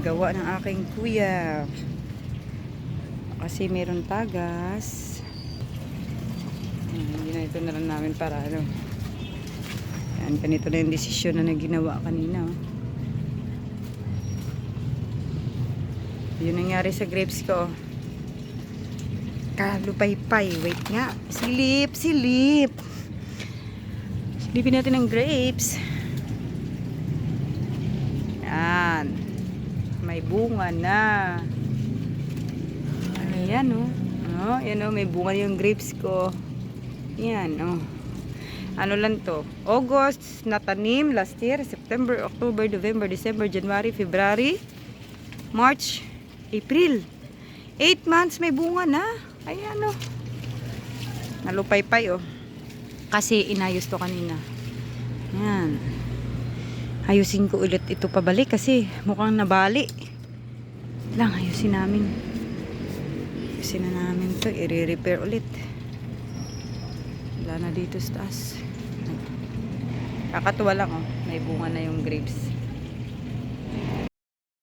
gawa ng aking kuya. Kasi meron tagas. Hindi na ito na lang namin para ano yan ganito na yung desisyon na naginawa kanina. Yun nangyari sa grapes ko. Kalupay-pay. Wait nga. Silip silip. Silipin natin ang grapes yan may bunga na. Ayan oh? Oh yan oh may bunga yung grapes ko. Yan oh. Ano lang to? August natanim last year September, October, November, December, January, February March, April. 8 months may bunga na. Ayan oh. Nalupay-pay oh. Kasi inayos to kanina. Yan ayusin ko ulit ito pabalik kasi mukhang nabali. Lang ayusin namin. Ayusin na namin to i-repair ulit. Wala na dito sa taas. Kakatuwa lang oh. May bunga na yung grapes